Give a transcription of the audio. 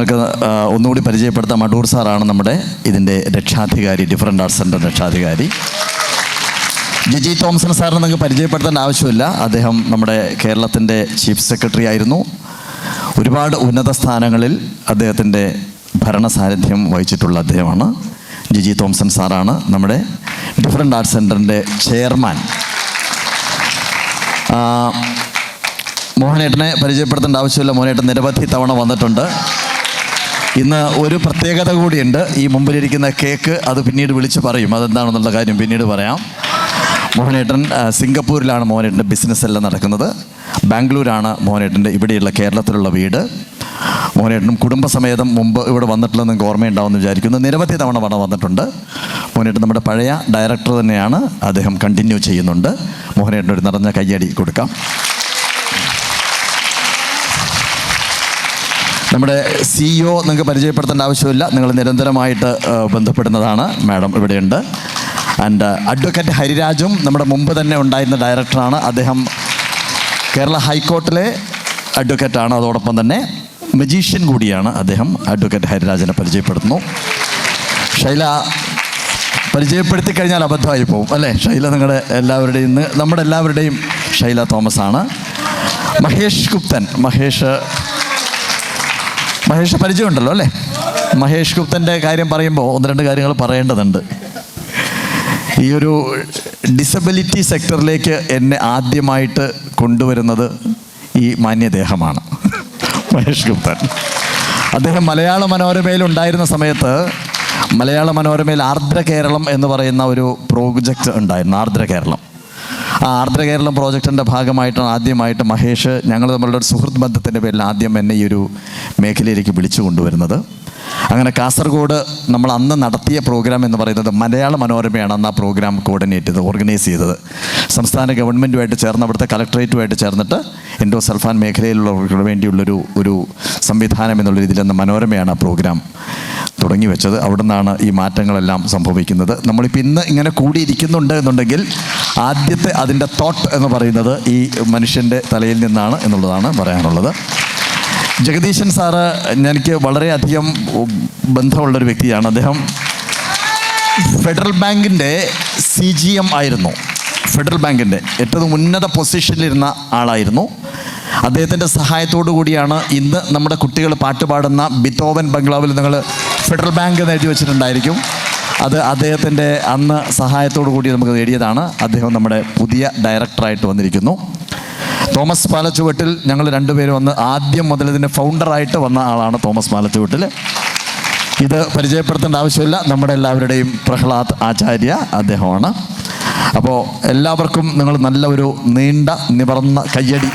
നിങ്ങൾക്ക് ഒന്നുകൂടി പരിചയപ്പെടുത്താം. അടൂർ സാറാണ് നമ്മുടെ ഇതിന്റെ രക്ഷാധികാരി ഡിഫറന്റ് ആർട്സ് സെന്റർ രക്ഷാധികാരി. ജിജി തോംസൺ സാറിനെ നിങ്ങൾക്ക് പരിചയപ്പെടുത്തേണ്ട ആവശ്യമില്ല. അദ്ദേഹം നമ്മുടെ കേരളത്തിന്റെ ചീഫ് സെക്രട്ടറി ആയിരുന്നു. ഒരുപാട് ഉന്നത സ്ഥാനങ്ങളിൽ അദ്ദേഹത്തിന്റെ ഭരണ സാന്നിധ്യം വഹിച്ചിട്ടുള്ള അദ്ദേഹമാണ്. ജിജി തോംസൺ സാറാണ് നമ്മുടെ ഡിഫറന്റ് ആർട്സ് സെന്ററിന്റെ ചെയർമാൻ. മോഹനേട്ടനെ പരിചയപ്പെടുത്തേണ്ട ആവശ്യമില്ല. മോഹനേട്ടൻ നിരവധി തവണ വന്നിട്ടുണ്ട്. ഇന്ന് ഒരു പ്രത്യേകത കൂടിയുണ്ട്. ഈ മുമ്പിലിരിക്കുന്ന കേക്ക് അത് പിന്നീട് വിളിച്ച് പറയും. അതെന്താണെന്നുള്ള കാര്യം പിന്നീട് പറയാം. മോഹനേട്ടൻ സിംഗപ്പൂരിലാണ് മോഹനേട്ടന്റെ ബിസിനസ് എല്ലാം നടക്കുന്നത്. ബാംഗ്ലൂരാണ് മോഹനേട്ടന്റെ ഇവിടെയുള്ള കേരളത്തിലുള്ള വീട്. മോഹനേട്ടനും കുടുംബസമേതം മുമ്പ് ഇവിടെ വന്നിട്ടില്ലെന്ന് നിങ്ങൾക്ക് ഓർമ്മയുണ്ടാവുമെന്ന് വിചാരിക്കുന്നു. നിരവധി തവണ വണ വന്നിട്ടുണ്ട്. മോഹനേട്ടൻ നമ്മുടെ പഴയ ഡയറക്ടർ തന്നെയാണ്. അദ്ദേഹം കണ്ടിന്യൂ ചെയ്യുന്നുണ്ട്. മോഹനേട്ടൻ ഒരു നിറഞ്ഞ കയ്യടി കൊടുക്കാം. നമ്മുടെ സിഇഒ നിങ്ങൾക്ക് പരിചയപ്പെടുത്തേണ്ട ആവശ്യമില്ല. നിങ്ങൾ നിരന്തരമായിട്ട് ബന്ധപ്പെടുന്നതാണ്. മാഡം ഇവിടെയുണ്ട്. ആൻഡ് അഡ്വക്കേറ്റ് ഹരിരാജും നമ്മുടെ മുമ്പ് തന്നെ ഉണ്ടായിരുന്ന ഡയറക്ടറാണ് അദ്ദേഹം കേരള ഹൈക്കോർട്ടിലെ അഡ്വക്കേറ്റാണ് അതോടൊപ്പം തന്നെ മജീഷ്യൻ കൂടിയാണ് അദ്ദേഹം. അഡ്വക്കേറ്റ് ഹരിരാജനെ പരിചയപ്പെടുത്തുന്നു. ശൈല പരിചയപ്പെടുത്തി കഴിഞ്ഞാൽ അബദ്ധമായി പോകും അല്ലേ? ശൈല നിങ്ങളുടെ എല്ലാവരുടെയും നമ്മുടെ എല്ലാവരുടെയും ശൈല തോമസ് ആണ് മഹേഷ് ഗുപ്തൻ മഹേഷ് മഹേഷ് പരിചയമുണ്ടല്ലോ അല്ലേ? മഹേഷ് ഗുപ്തന്റെ കാര്യം പറയുമ്പോൾ ഒന്ന് രണ്ട് കാര്യങ്ങൾ പറയേണ്ടതുണ്ട്. ഈ ഒരു ഡിസബിലിറ്റി സെക്ടറിലേക്ക് എന്നെ ആദ്യമായിട്ട് കൊണ്ടുവരുന്നത് ഈ മാന്യദേഹമാണ്. മഹേഷ് ഗുപ്തൻ. അദ്ദേഹം മലയാള മനോരമയിൽ ഉണ്ടായിരുന്ന സമയത്ത് മലയാള മനോരമയിൽ ആർദ്ര കേരളം എന്ന് പറയുന്ന ഒരു പ്രോജക്റ്റ് ഉണ്ടായിരുന്നു ആർദ്ര കേരളം. ആർദ്ര കേരളം പ്രോജക്റ്റിന്റെ ഭാഗമായിട്ടാണ് ആദ്യമായിട്ട് മഹേഷ് ഞങ്ങൾ തമ്മിലുള്ള ഒരു സുഹൃത്ത് ബന്ധത്തിന്റെ പേരിൽ ആദ്യം എന്നെ ഈ ഒരു മേഖലയിലേക്ക് വിളിച്ചു കൊണ്ടുവരുന്നത്. അങ്ങനെ കാസർഗോഡ് നമ്മൾ അന്ന് നടത്തിയ പ്രോഗ്രാം എന്ന് പറയുന്നത് മലയാള മനോരമയാണ് അന്ന് ആ പ്രോഗ്രാം കോർഡിനേറ്റ് ചെയ്തത് ഓർഗനൈസ് ചെയ്തത്. സംസ്ഥാന ഗവൺമെന്റുമായിട്ട് ചേർന്ന് അവിടുത്തെ കലക്ടറേറ്റുമായിട്ട് ചേർന്നിട്ട് ഇൻഡോ സൽഫാൻ മേഖലയിലുള്ളവർക്ക് വേണ്ടിയുള്ളൊരു ഒരു സംവിധാനം എന്നുള്ള രീതിയിൽ അന്ന് മനോരമയാണ് ആ പ്രോഗ്രാം തുടങ്ങി വെച്ചത്. അവിടെ നിന്നാണ് ഈ മാറ്റങ്ങളെല്ലാം സംഭവിക്കുന്നത്. നമ്മളിപ്പോൾ ഇന്ന് ഇങ്ങനെ കൂടിയിരിക്കുന്നുണ്ട് എന്നുണ്ടെങ്കിൽ ആദ്യത്തെ അതിന്റെ തോട്ട് എന്ന് പറയുന്നത് ഈ മനുഷ്യന്റെ തലയിൽ നിന്നാണ് എന്നുള്ളതാണ് പറയാനുള്ളത്. ജഗദീശൻ സാറ് എനിക്ക് വളരെയധികം ബന്ധമുള്ളൊരു വ്യക്തിയാണ്. അദ്ദേഹം ഫെഡറൽ ബാങ്കിന്റെ സി ജി എം ആയിരുന്നു. ഫെഡറൽ ബാങ്കിന്റെ ഏറ്റവും ഉന്നത പൊസിഷനിലിരുന്ന ആളായിരുന്നു. അദ്ദേഹത്തിന്റെ സഹായത്തോടു കൂടിയാണ് ഇന്ന് നമ്മുടെ കുട്ടികൾ പാട്ട് പാടുന്ന ബിത്തോവൻ ബംഗ്ലാവിൽ നിങ്ങൾ ഫെഡറൽ ബാങ്ക് നേടി വെച്ചിട്ടുണ്ടായിരിക്കും. അത് അദ്ദേഹത്തിന്റെ അന്ന് സഹായത്തോടു കൂടി നമുക്ക് നേടിയതാണ്. അദ്ദേഹം നമ്മുടെ പുതിയ ഡയറക്ടറായിട്ട് വന്നിരിക്കുന്നു. തോമസ് പാലച്ചുവട്ടിൽ ഞങ്ങൾ രണ്ടുപേരും വന്ന് ആദ്യം മുതൽ ഇതിന്റെ ഫൗണ്ടറായിട്ട് വന്ന ആളാണ് തോമസ് പാലച്ചുവട്ടിൽ. ഇത് പരിചയപ്പെടുത്തേണ്ട ആവശ്യമില്ല. നമ്മുടെ എല്ലാവരുടെയും പ്രഹ്ലാദ് ആചാര്യ അദ്ദേഹമാണ്. അപ്പോൾ എല്ലാവർക്കും നിങ്ങൾ നല്ല ഒരു നീണ്ട നിവർന്ന കയ്യടി.